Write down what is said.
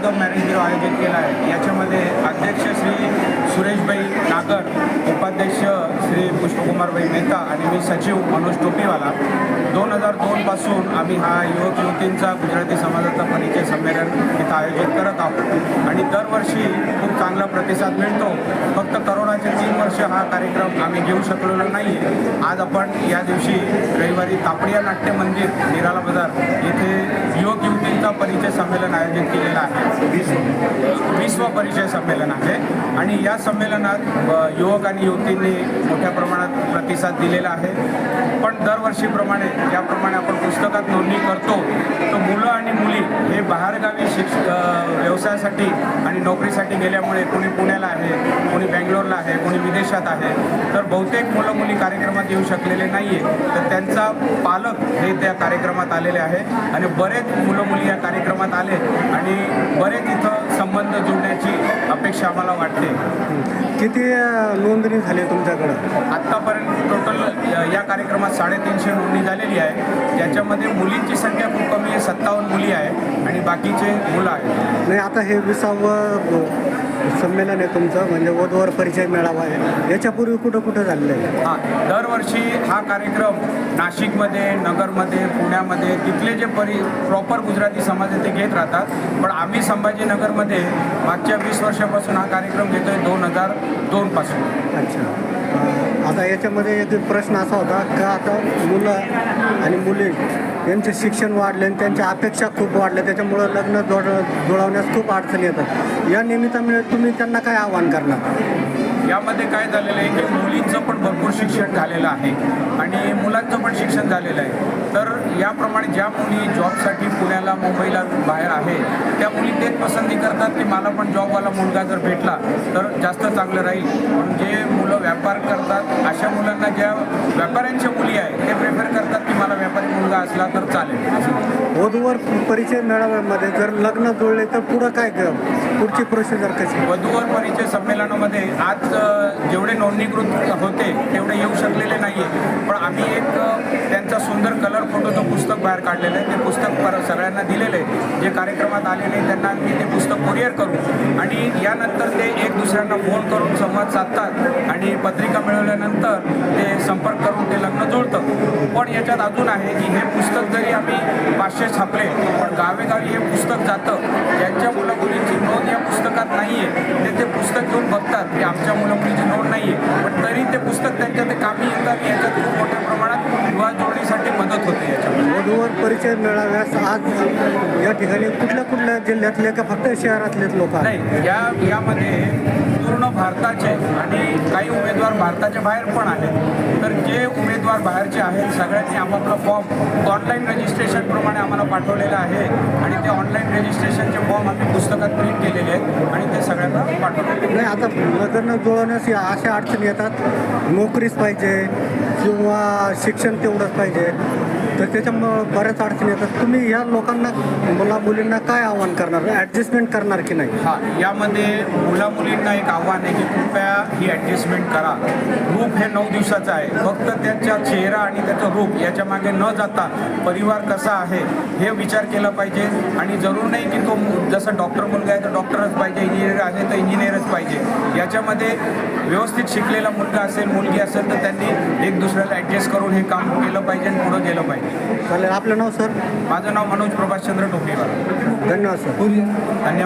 Jadhav marriage bureau आयोजित केला आहे याच्यामध्ये अध्यक्ष श्री सुरेशभाई नागर उपाध्यक्ष श्री पुष्पकुमारभाई मेहता आणि मी सचिव मनोज टोपीवाला. दोन हजार दोनपासून आम्ही हा युवक युवतींचा गुजराती समाजाचा परिचय संमेलन इथं आयोजित करत आहोत. आणि दरवर्षी खूप चांगला प्रतिसाद मिळतो. फक्त करोनाचे तीन वर्ष हा कार्यक्रम आम्ही घेऊ शकलेलो नाही आज आपण या दिवशी रविवारी तापडिया नाट्य मंदिर निराला बाजार येथे युवक विश्वचा परिचय संमेलन आयोजित केलेलं आहे. विश्व विश्व परिचय संमेलन आहे. आणि या संमेलनात युवक आणि युवतींनी मोठ्या प्रमाणात प्रतिसाद दिलेला आहे. पण दरवर्षीप्रमाणे ज्याप्रमाणे आपण पुस्तकात नोंदणी करतो तर मुलं आणि मुली हे बाहेरगावी शिक्ष व्यवसायासाठी आणि नोकरीसाठी गेल्यामुळे कोणी पुण्याला आहे कोणी बँगलोरला आहे कोणी विदेशात आहे तर बहुतेक मुलं मुली कार्यक्रमात येऊ शकलेले नाही आहे तर त्यांचा पालक हे त्या कार्यक्रमात आलेले आहे आणि बरेच मुलं मुली या कार्यक्रमात आले आणि बरेच इथं संबंध जुळण्याची अपेक्षा आम्हाला वाटते. किती नोंदणी झाली तुमच्याकडं? आत्तापर्यंत टोटल या कार्यक्रमात साडेतीनशे नोंदणी झालेली आहे. ज्याच्यामध्ये मुलींची संख्या खूप कमी आहे सत्तावन्न मुली आहे आणि बाकीचे मुलं आहेत. नाही आता हे विसावं संमेलन आहे तुमचं म्हणजे वधूवर परिचय मेळावा आहे. याच्यापूर्वी कुठं कुठं झालेलं आहे? हां दरवर्षी हा कार्यक्रम नाशिकमध्ये नगरमध्ये पुण्यामध्ये तिथले जे परि प्रॉपर गुजराती समाज आहे ते घेत राहतात. पण आम्ही संभाजीनगरमध्ये मागच्या वीस वर्षापासून हा कार्यक्रम घेतो आहे दोन हजार दोनपासून. अच्छा. आता याच्यामध्ये एक प्रश्न असा होता का आता मुलं आणि मुली यांचं शिक्षण वाढले आणि त्यांच्या अपेक्षा खूप वाढल्या त्याच्यामुळं लग्न जोड जुळवण्यास खूप अडचणी येतात. या निमित्तामुळे तुम्ही त्यांना काय आव्हान करणार? यामध्ये काय झालेलं आहे की मुलींचं पण भरपूर शिक्षण झालेलं आहे आणि मुलांचं पण शिक्षण झालेलं आहे. तर याप्रमाणे ज्या मुली जॉबसाठी पुण्याला मुंबईला बाहेर आहे त्या मुली तेच पसंती करतात की मला पण जॉबवाला मुलगा जर भेटला तर जास्त चांगलं राहील. पण जे मुलं व्यापार करतात अशा मुलांना ज्या व्यापाऱ्यांच्या मुली आहेत ते प्रेफर करतात की मला व्यापारी मुलगा असला तर चालेल. वधूवर परिचय मेळाव्यामध्ये जर लग्न जुळले तर पुढं काय पुढची प्रोसिजर कशी? वधूवर परिचय संमेलनामध्ये आज जेवढे नोंदणीकृत होते तेवढे येऊ शकलेले नाही आहे पण आम्ही एक सुंदर कलर फोटोचं पुस्तक बाहेर काढलेलं आहे. ते पुस्तक पर सगळ्यांना दिलेलं आहे. जे कार्यक्रमात आलेले त्यांना आम्ही ते पुस्तक कुरिअर करू. आणि यानंतर ते एक दुसऱ्यांना फोन करून संवाद साधतात आणि पत्रिका मिळवल्यानंतर ते संपर्क करून ते लग्न जुळतं पण याच्यात अजून आहे की हे पुस्तक जरी आम्ही पाचशे छापले पण गावेगावी हे पुस्तक जातं. ज्यांच्या मुलं मुलींची नोंद या पुस्तकात नाही आहे ते ते पुस्तक घेऊन बघतात की आमच्या मुलं मुलीची नोंद नाही आहे पण तरी ते पुस्तक त्यांच्या ते कामी येतात याच्यात खूप मोठ्या प्रमाणात विवाह जोडणीसाठी मदत होते वधूवर परिचय मेळाव्यास आज या ठिकाणी कुठल्या कुठल्या जिल्ह्यातले का फक्त शहरातलेच लोक आहेत? या यामध्ये पूर्ण भारताचे आणि काही उमेदवार भारताच्या बाहेर पण आहेत. तर जे उमेदवार बाहेरचे आहेत सगळ्यांनी आपापला फॉर्म ऑनलाईन रजिस्ट्रेशनप्रमाणे आम्हाला पाठवलेला आहे. आणि ते ऑनलाईन रजिस्ट्रेशनचे फॉर्म आम्ही पुस्तकात प्रिंट केलेले आहेत आणि ते सगळ्यांना पाठवलेले आहेत. नाही आता लग्न जुळवण्यास या अशा अडचणी येतात. नोकरीच पाहिजे किंवा शिक्षण तेवढंच पाहिजे. तर त्याच्यामुळं बऱ्याच अडचणी येतात. तुम्ही या लोकांना मुला मुलींना काय आव्हान करणार? ॲडजस्टमेंट करणार की नाही? हा यामध्ये मुला मुलींना एक आव्हान आहे की कृपया ही ॲडजस्टमेंट करा. रूप हे नऊ दिवसाचं आहे. फक्त त्याच्या चेहरा आणि त्याचं रूप याच्या मागे न जाता परिवार कसा आहे हे विचार केला पाहिजे. आणि जरूर नाही की तो जसं डॉक्टर मुलगा आहे तर डॉक्टरच पाहिजे इंजिनियर आहे तर इंजिनियरच पाहिजे. याच्यामध्ये व्यवस्थित शिकलेला मुलगा असेल मुलगी असेल तर त्यांनी एक दुसऱ्याला ॲडजस्ट करून हे काम केलं पाहिजे आणि पुढं गेलं पाहिजे. चालेल आपलं नाव सर? माझं नाव मनोज प्रभाषचंद्र टोपेकर धन्यवाद सर. धन्यवाद.